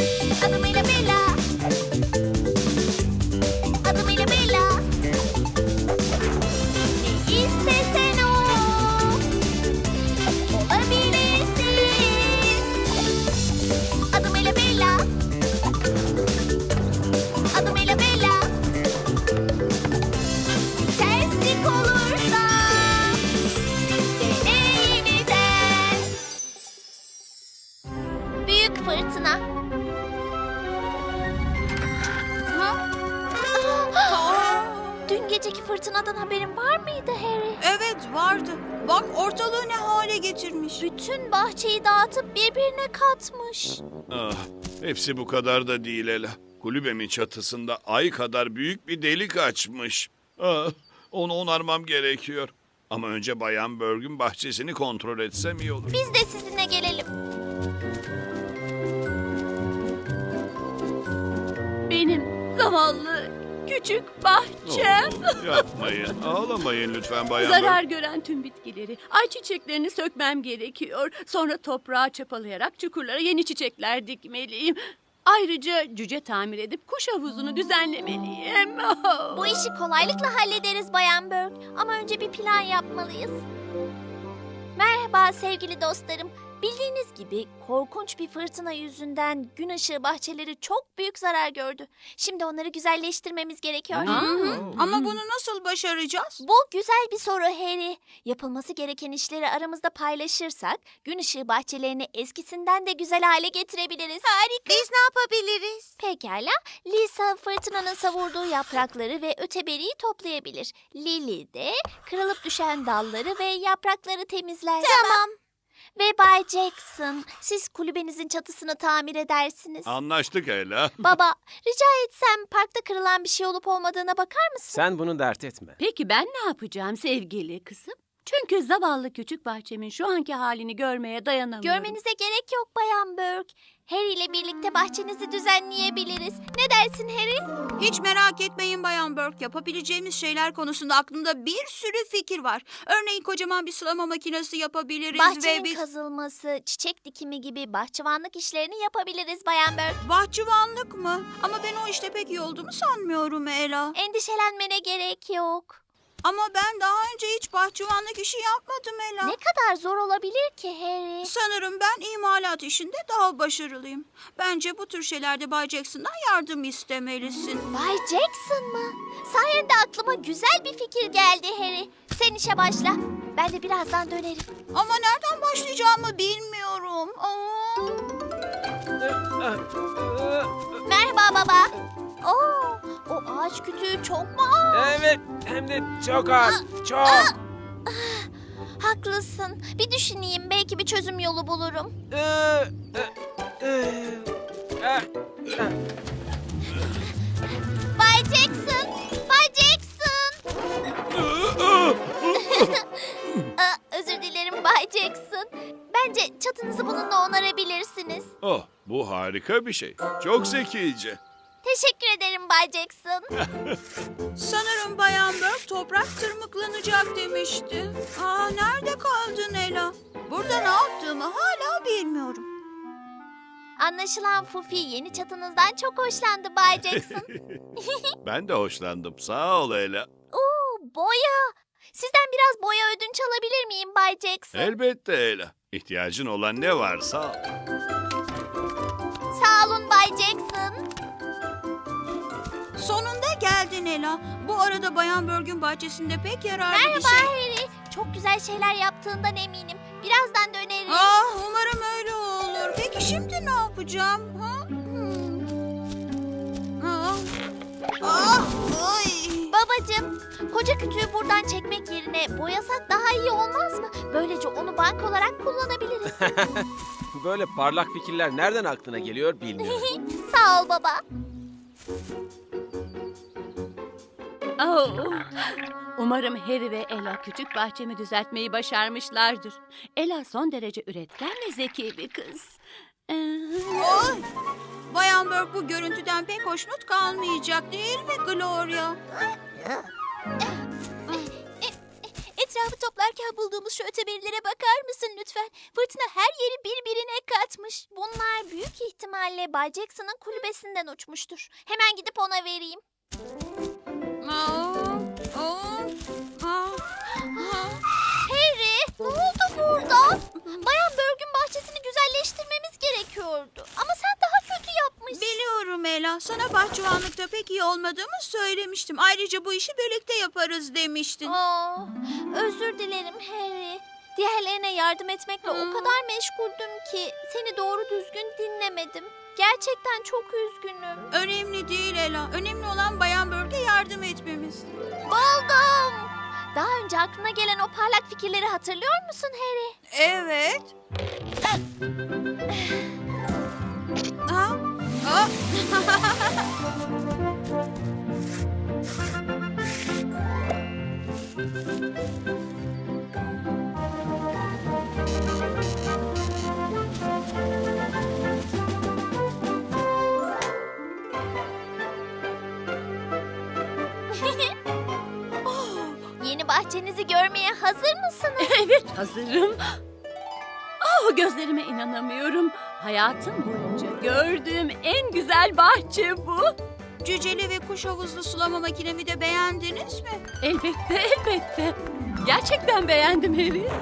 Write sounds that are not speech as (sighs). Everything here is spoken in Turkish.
I've been geceki fırtınadan haberin var mıydı Harry? Evet vardı. Bak ortalığı ne hale getirmiş. Bütün bahçeyi dağıtıp birbirine katmış. Ah, hepsi bu kadar da değil Ela. Kulübemin çatısında ay kadar büyük bir delik açmış. Ah, onu onarmam gerekiyor. Ama önce Bayan Berg'ün bahçesini kontrol etsem iyi olur. Biz de sizinle gelelim. Benim zavallı küçük bahçem. Oh, yapmayın, ağlamayın lütfen Bayan Zarar gören tüm bitkileri, ayçiçeklerini sökmem gerekiyor. Sonra toprağı çapalayarak çukurlara yeni çiçekler dikmeliyim. Ayrıca cüce tamir edip kuş havuzunu düzenlemeliyim. (laughs) Bu işi kolaylıkla hallederiz Bayan Berg. Ama önce bir plan yapmalıyız. Merhaba sevgili dostlarım. Bildiğiniz gibi korkunç bir fırtına yüzünden gün ışığı bahçeleri çok büyük zarar gördü. Şimdi onları güzelleştirmemiz gerekiyor. Ama bunu nasıl başaracağız? Bu güzel bir soru Harry. Yapılması gereken işleri aramızda paylaşırsak gün ışığı bahçelerini eskisinden de güzel hale getirebiliriz. Harika. Biz ne yapabiliriz? Pekala. Lisa fırtınanın savurduğu yaprakları ve öteberiyi toplayabilir. Lily de kırılıp düşen dalları ve yaprakları temizler. Tamam. Ve Bay Jackson, siz kulübenizin çatısını tamir edersiniz. Anlaştık Ela. (laughs) Baba, rica etsem parkta kırılan bir şey olup olmadığına bakar mısın? Sen bunu dert etme. Peki ben ne yapacağım sevgili kızım? Çünkü zavallı küçük bahçemin şu anki halini görmeye dayanamıyorum. Görmenize gerek yok Bayan Burke. Harry ile birlikte bahçenizi düzenleyebiliriz. Ne dersin Harry? Hiç merak etmeyin Bayan Burke. Yapabileceğimiz şeyler konusunda aklımda bir sürü fikir var. Örneğin kocaman bir sulama makinesi yapabiliriz Bahçenin ve biz... kazılması, çiçek dikimi gibi bahçıvanlık işlerini yapabiliriz Bayan Burke. Bahçıvanlık mı? Ama ben o işte pek iyi olduğumu sanmıyorum Ela. Endişelenmene gerek yok. Ama ben daha önce hiç bahçıvanlık işi yapmadım Ela. Ne kadar zor olabilir ki Harry? Sanırım ben imalat işinde daha başarılıyım. Bence bu tür şeylerde Bay Jackson'dan yardım istemelisin. Bay Jackson mı? Sayende aklıma güzel bir fikir geldi Harry. Sen işe başla. Ben de birazdan dönerim. Ama nereden başlayacağımı bilmiyorum. Aa. Merhaba baba. Oo, o ağaç kütüğü çok mu ağır? Evet, hem de çok az, çok. Haklısın. Bir düşüneyim. Belki bir çözüm yolu bulurum. Ee, e, e, e, Bay Jackson! Bay Jackson! (laughs) Aa, özür dilerim Bay Jackson. Bence çatınızı bununla onarabilirsiniz. Oh, bu harika bir şey. Çok zekice. Teşekkür ederim Bay Jackson. (laughs) Sanırım Bayan Burke toprak tırmıklanacak demişti. Aa, nerede kaldın Ela? Burada ne yaptığımı hala bilmiyorum. Anlaşılan Fufi yeni çatınızdan çok hoşlandı Bay Jackson. (laughs) (laughs) Ben de hoşlandım. Sağ ol Ela. Oo, boya. Sizden biraz boya ödünç alabilir miyim Bay Jackson? Elbette Ela. İhtiyacın olan ne varsa al. Sağ olun Bay Jackson. Geldin Ela. Bu arada Bayan Burke'ün bahçesinde pek yararlı bir Merhaba şey. Harry. Çok güzel şeyler yaptığından eminim. Birazdan dönerim. Ah umarım öyle olur. Peki şimdi ne yapacağım? Ha? Hmm. Ah. Ah, ay. Babacım, koca kütüğü buradan çekmek yerine boyasak daha iyi olmaz mı? Böylece onu bank olarak kullanabiliriz. (laughs) (laughs) böyle parlak fikirler nereden aklına geliyor bilmiyorum. (laughs) Sağ ol baba. Oh. Umarım Harry ve Ella küçük bahçemi düzeltmeyi başarmışlardır. Ella son derece üretken ve zeki bir kız. Ay. Bayan Burke bu görüntüden pek hoşnut kalmayacak değil mi Gloria? Etrafı toplarken bulduğumuz şu öteberilere bakar mısın lütfen? Fırtına her yeri birbirine katmış. Bunlar büyük ihtimalle Bay Jackson'ın kulübesinden uçmuştur. Hemen gidip ona vereyim. Harry, ne oldu burada? Bayan Börgün bahçesini güzelleştirmemiz gerekiyordu. Ama sen daha kötü yapmışsın. Biliyorum Ela. Sana bahçıvanlıkta pek iyi olmadığımı söylemiştim. Ayrıca bu işi birlikte yaparız demiştin. Aa, özür dilerim Harry. Diğerlerine yardım etmekle o kadar meşguldüm ki seni doğru düzgün dinlemedim. Gerçekten çok üzgünüm. Önemli değil Ela. Önemli olan Bayan Börg'e yardım etmemiz. Buldum. Daha önce aklına gelen o parlak fikirleri hatırlıyor musun Harry? Evet. (sighs) Ha? Aa. (laughs) bahçenizi görmeye hazır mısınız? (laughs) Evet hazırım. Oh gözlerime inanamıyorum. Hayatım boyunca gördüğüm en güzel bahçe bu. Cüceli ve kuş havuzlu sulama makinemi de beğendiniz mi? Elbette elbette. Gerçekten beğendim Harry. (laughs)